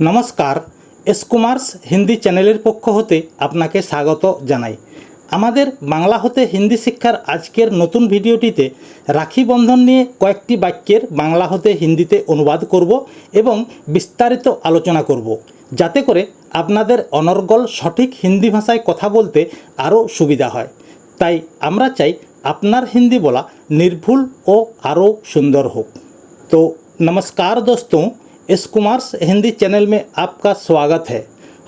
নমস্কার এসকুমার্স হিন্দি চ্যানেলের পক্ষ হতে আপনাকে স্বাগত জানাই। আমাদের বাংলা হতে হিন্দি শিক্ষার আজকের নতুন ভিডিওটিতে রাখি বন্ধন নিয়ে কয়েকটি বাক্যের বাংলা হতে হিন্দিতে অনুবাদ করব এবং বিস্তারিত আলোচনা করব। যাতে করে আপনাদের অনর্গল সঠিক হিন্দি ভাষায় কথা বলতে আরও সুবিধা হয়। তাই আমরা চাই আপনার হিন্দি বলা নির্ভুল ও আরও সুন্দর হোক। তো নমস্কার দোস্তোं एस कुमार्स हिंदी चैनल में आपका स्वागत है।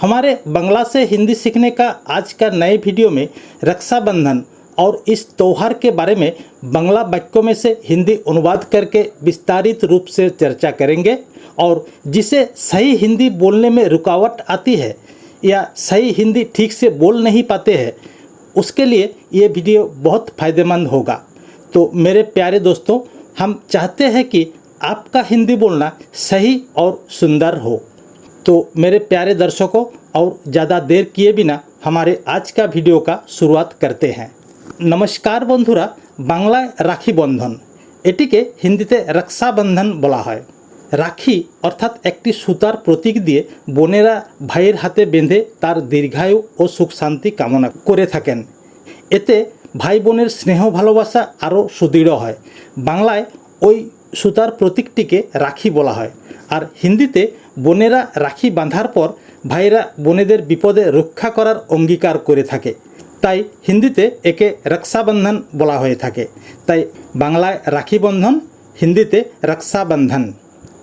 हमारे बंगला से हिंदी सीखने का आज का नए वीडियो में रक्षाबंधन और इस त्यौहार के बारे में बंगला वाक्यों में से हिंदी अनुवाद करके विस्तारित रूप से चर्चा करेंगे और जिसे सही हिंदी बोलने में रुकावट आती है या सही हिंदी ठीक से बोल नहीं पाते हैं, उसके लिए ये वीडियो बहुत फ़ायदेमंद होगा। तो मेरे प्यारे दोस्तों, हम चाहते हैं कि आपका हिंदी बोलना सही और सुंदर हो तो मेरे प्यारे दर्शकों और ज़्यादा देर किए बिना हमारे आज का वीडियो का शुरुआत करते हैं নমস্কার বন্ধুরা বাংলায় রাখি বন্ধন এটিকে হিন্দিতে রক্ষাবন্ধন বলা হয় রাখি অর্থাৎ একটি সুতার প্রতীক দিয়ে বোনেরা ভাইয়ের হাতে বেঁধে তার দীর্ঘায়ু ও সুখ শান্তি কামনা করে থাকেন এতে ভাই বোনের স্নেহ ভালোবাসা আরও সুদৃঢ় হয় বাংলায় ওই সুতার প্রতীকটিকে রাখি বলা হয়। আর হিন্দিতে বোনেরা রাখি বাঁধার পর ভাইরা বোনেদের বিপদে রক্ষা করার অঙ্গীকার করে থাকে। তাই হিন্দিতে একে রক্ষাবন্ধন বলা হয়ে থাকে। তাই বাংলায় রাখি বন্ধন, হিন্দিতে রক্ষাবন্ধন।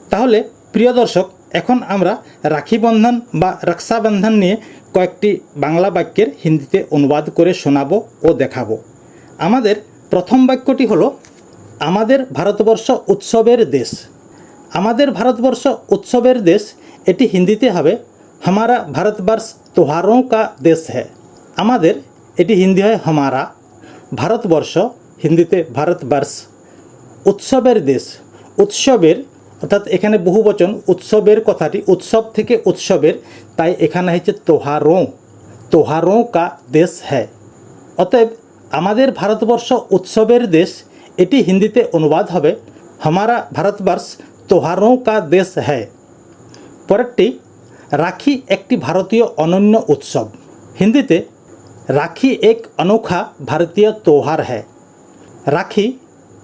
তাহলে প্রিয় দর্শক, এখন আমরা রাখি বন্ধন বা রক্ষাবন্ধন নিয়ে কয়েকটি বাংলা বাক্যের হিন্দিতে অনুবাদ করে শোনাবো ও দেখাবো। আমাদের প্রথম বাক্যটি হলো আমাদের ভারতবর্ষ উৎসবের দেশ। আমাদের ভারতবর্ষ উৎসবের দেশ, এটি হিন্দিতে হবে, হামারা ভারতবর্ষ তোহারোঁ কা দেশ হ্যাঁ আমাদের, এটি হিন্দি হয়, হামারা ভারতবর্ষ হিন্দিতে ভারতবর্ষ উৎসবের দেশ। উৎসবের, অর্থাৎ এখানে বহু বচন উৎসবের কথাটি, উৎসব থেকে উৎসবের, তাই এখানে হচ্ছে তোহারোঁ তোহারোঁ কা দেশ হ্যাঁ অতএব, আমাদের ভারতবর্ষ উৎসবের দেশ এটি হিন্দিতে অনুবাদ হবে, হামারা ভারতবর্ষ তোহারও কা দেশ হ্যায়। পরেরটি, রাখি একটি ভারতীয় অনন্য উৎসব। হিন্দিতে, রাখি এক অনোখা ভারতীয় তোহার হ্যায়। রাখি,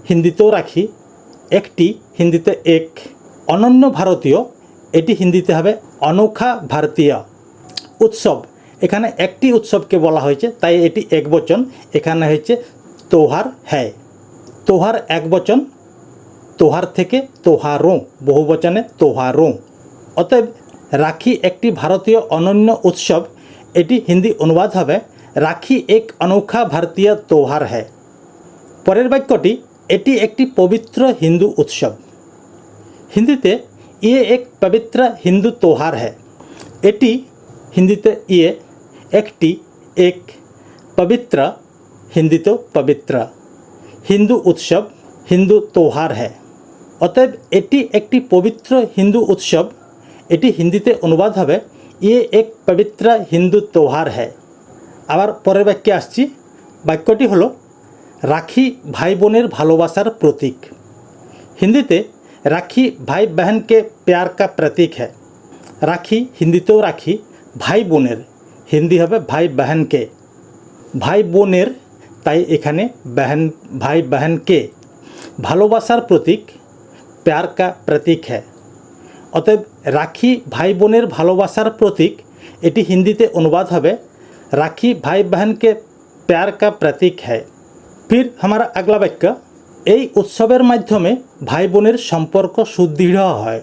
হিন্দিতেও রাখি, একটি হিন্দিতে এক, অনন্য ভারতীয়, এটি হিন্দিতে হবে অনোখা ভারতীয় উৎসব। এখানে একটি উৎসবকে বলা হয়েছে, তাই এটি এক বচন, এখানে হয়েছে তোহার হ্যায়। তোহার এক বচন, তোহার থেকে তোহারোঁ, বহু বচনে তোহারোঁ। অতএব রাখি একটি ভারতীয় অনন্য উৎসব, এটি হিন্দি অনুবাদ হবে, রাখি এক অনৌখা ভারতীয় তোহার হ্যায় পরের বাক্যটি, এটি একটি পবিত্র হিন্দু উৎসব। হিন্দিতে ইয়ে এক পবিত্র হিন্দু তোহার হ্যায় এটি হিন্দিতে ইয়ে একটি এক পবিত্র হিন্দিত পবিত্র। হিন্দু উৎসব, হিন্দু তোহার হ্যাঁ অতএব এটি একটি পবিত্র হিন্দু উৎসব। এটি হিন্দিতে অনুবাদ হবে ইয়ে এক পবিত্র হিন্দু তোহার হ্যাঁ আবার পরের বাক্যে আসছি। বাক্যটি হলো, রাখি ভাই বোনের ভালোবাসার প্রতীক। হিন্দিতে, রাখি ভাই বহনকে প্যার কা প্রতীক হ্যাঁ রাখি, হিন্দিতেও রাখি ভাই বোনের হিন্দি হবে ভাই বহনকে ভাই বোনের তাই এখানে বহন ভাই বহনকে ভালোবাসার প্রতীক প্যার কা প্রতীক হ্যাঁ অতএব রাখি ভাই বোনের ভালোবাসার প্রতীক এটি হিন্দিতে অনুবাদ হবে राखी भाई बहन के प्यार का प्रतीक है फिर हमारा अगला वाक्य এই উৎসবের মাধ্যমে ভাই বোনের সম্পর্ক সুদৃঢ় হয়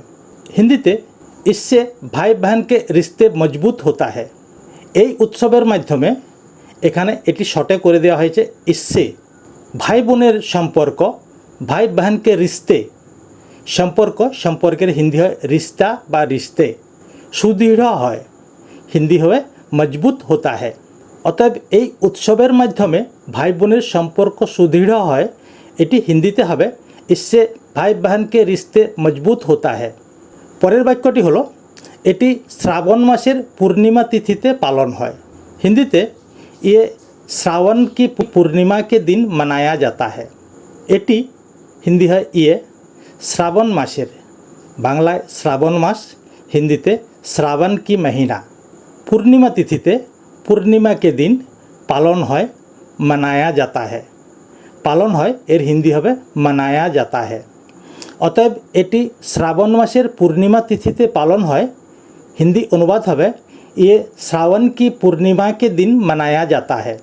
হিন্দিতে ইসে ভাই বহনকে রিস্তে মজবুত হতা है এই উৎসবের মাধ্যমে এখানে এটি শর্টে করে দেওয়া হয়েছে, ইসে, ভাই বোনের সম্পর্ক, ভাই বহনকে রিস্তে। সম্পর্ক, সম্পর্কের হিন্দি হয় রিস্তা বা রিস্তে। সুদৃঢ় হয়। হিন্দি হবে মজবুত হতা है অতএব এই উৎসবের মাধ্যমে ভাই বোনের সম্পর্ক সুদৃঢ় হয়, এটি হিন্দিতে হবে, ইসে, ভাই বহনকে রিস্তে মজবুত হতা है পরের বাক্যটি হলো, এটি শ্রাবণ মাসের পূর্ণিমা তিথিতে পালন হয়। হিন্দিতে ইয়ে শ্রাবণ কি পূর্ণিমা के दिन मनाया जाता है এটি হিন্দি হয় ইয়ে শ্রাবণ মাসের বাংলায় শ্রাবণ মাস হিন্দিতে শ্রাবণ কি মহিনা পূর্ণিমা তিথিতে পূর্ণিমা কে দিন পালন হয় মানায়া যাতা है পালন হয় এর হিন্দি হবে মানায়া যাতা है অতএব এটি শ্রাবণ মাসের পূর্ণিমা তিথিতে পালন হয় হিন্দি অনুবাদ হবে ইয়ে শ্রাবণ কি পূর্ণিমা কে দিন মানায়া যাতা है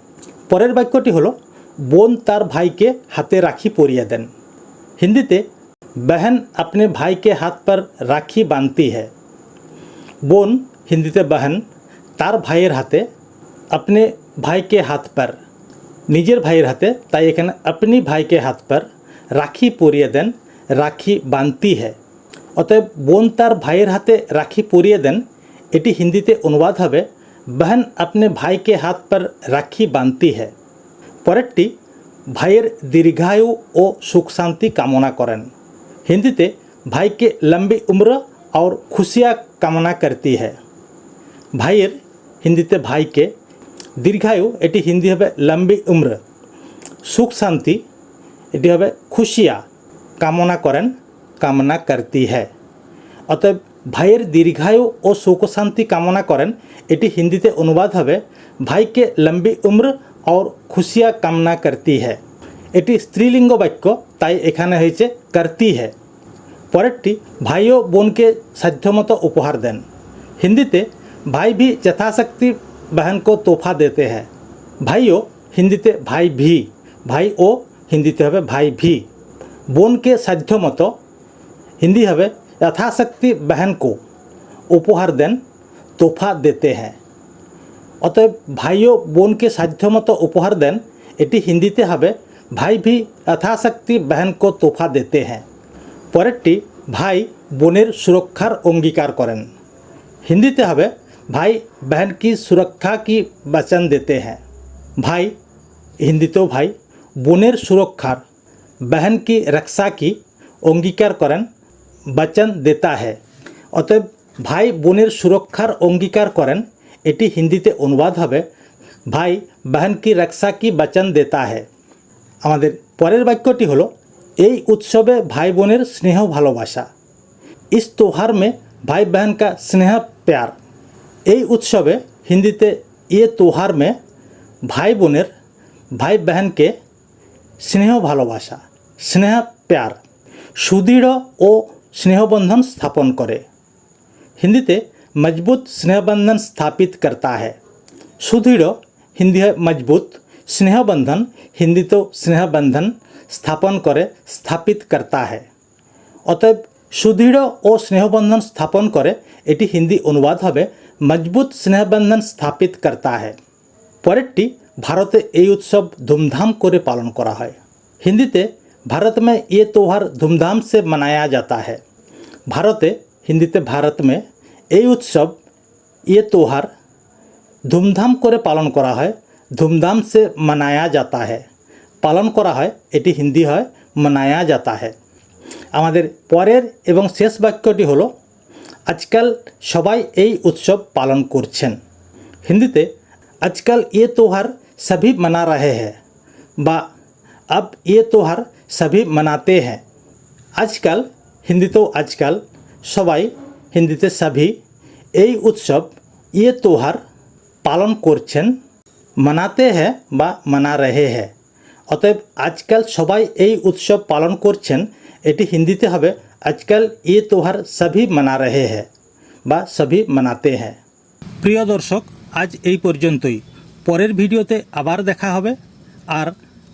পরের বাক্যটি হলো বোন তার ভাইকে হাতে রাখি পরিয়ে দেন হিন্দিতে बहन अपने भाई के हाथ पर राखी बांधती है বোন হিন্দিতে বহন তার ভাইয়ের হাতে আপনি ভাইকে হাত পার নিজের ভাইয়ের হাতে তাই এখানে আপনি ভাইকে হাত পার রাখি পরিয়ে দেন রাখি বানতি হ্যায় অতএব বোন তার ভাইয়ের হাতে রাখি পরিয়ে দেন এটি হিন্দিতে অনুবাদ হবে বহন আপনি ভাইকে হাত পার রাখি বানতি হ্যায় পরেরটি ভাইয়ের দীর্ঘায়ু ও সুখ শান্তি কামনা করেন হিন্দিতে ভাইকে লম্বি উম্র और खुशियाँ কামনা করতি है ভাইয়ের হিন্দিতে ভাইকে দীর্ঘায়ু এটি হিন্দি হবে লম্বি উম্র সুখ শান্তি এটি হবে খুশিয়া কামনা করেন কামনা করতি है অতএব ভাইয়ের দীর্ঘায়ু ও সুখশান্তি কামনা করেন। এটি হিন্দিতে অনুবাদ হবে, ভাইকে লম্বি উম্র অর খুশিয়া কামনা করতি হ্যায় এটি স্ত্রীলিঙ্গ বাক্য, তাই এখানে হয়েছে করতি হ্যায় পরেরটি, ভাই ও বোনকে সাধ্যমতো উপহার দেন। হিন্দিতে, ভাই ভি যথাশক্তি বহনকে তোফা দেতে হ্যায় ভাইও হিন্দিতে, ভাই ভি। ভাই ও, হিন্দিতে হবে, ভাই ভি। বোনকে সাধ্যমত। হিন্দি হবে যথাশক্তি बहन को উপহার দেন তোফা দেতে হ্যাঁ অতএব ভাইও বোনকে সাধ্যমতো উপহার দেন এটি হিন্দিতে হবে ভাই ভি যথাশক্তি बहन को তোফা দেতে হ্যাঁ পরেরটি ভাই বোনের সুরক্ষার অঙ্গীকার করেন হিন্দিতে হবে ভাই बहन की सुरक्षा की वचन देते हैं ভাই হিন্দিতেও ভাই বোনের সুরক্ষার बहन की रक्षा की অঙ্গীকার করেন বচন দেতা হ্যায় অতএব ভাই বোনের সুরক্ষার অঙ্গীকার করেন, এটি হিন্দিতে অনুবাদ হবে, ভাই বহন কি রক্ষা কি বচন দেতা হ্যায় আমাদের পরের বাক্যটি হলো, এই উৎসবে ভাই বোনের স্নেহ ভালোবাসা। ইস তোহার মে ভাই বহন কা স্নেহ প্যার। এই উৎসবে হিন্দিতে এ ইয়ে তোহার মে ভাই বোনের, ভাই বহনকে স্নেহ ভালোবাসা, স্নেহ প্যার। সুদৃঢ় ও স্নেহবন্ধন স্থাপন করে হিন্দিতে মজবুত স্নেহবন্ধন স্থাপিত করতা है সুদৃঢ় হিন্দি হয় মজবুত স্নেহবন্ধন হিন্দিতেও স্নেহবন্ধন স্থাপন করে স্থাপিত করতা है অতএব সুদৃঢ় ও স্নেহবন্ধন স্থাপন করে এটি হিন্দি অনুবাদ হবে মজবুত স্নেহবন্ধন স্থাপিত করতা है পরেরটি ভারতে এই উৎসব ধুমধাম করে পালন করা হয় হিন্দিতে ভারত में ये त्योहार धूमधाम से मनाया जाता है ভারতে হিন্দিতে ভারত में এই উৎসব ये त्योहार ধুমধাম করে পালন করা হয় ধুমধাম সে মানায়া যাতা है পালন করা হয় এটি হিন্দি হয় মানায়া যাতা है আমাদের পরের এবং শেষ বাক্যটি হলো আজকাল সবাই এই উৎসব পালন করছেন হিন্দিতে আজকাল ये त्योहार सभी मना रहे हैं বা अब ये त्योहार সবই মানাতে হ্যাঁ আজকাল হিন্দিতেও আজকাল সবাই হিন্দিতে সবই এই উৎসব ইয়ে তোহার পালন করছেন মানাতে হ্যাঁ বা মানা রেহে হ্যাঁ অতএব আজকাল সবাই এই উৎসব পালন করছেন এটি হিন্দিতে হবে আজকাল ইয়ে তোহার সবই মানা রেহে হ্যাঁ বা সবই মানাতে হ্যাঁ প্রিয় দর্শক আজ এই পর্যন্তই পরের ভিডিওতে আবার দেখা হবে আর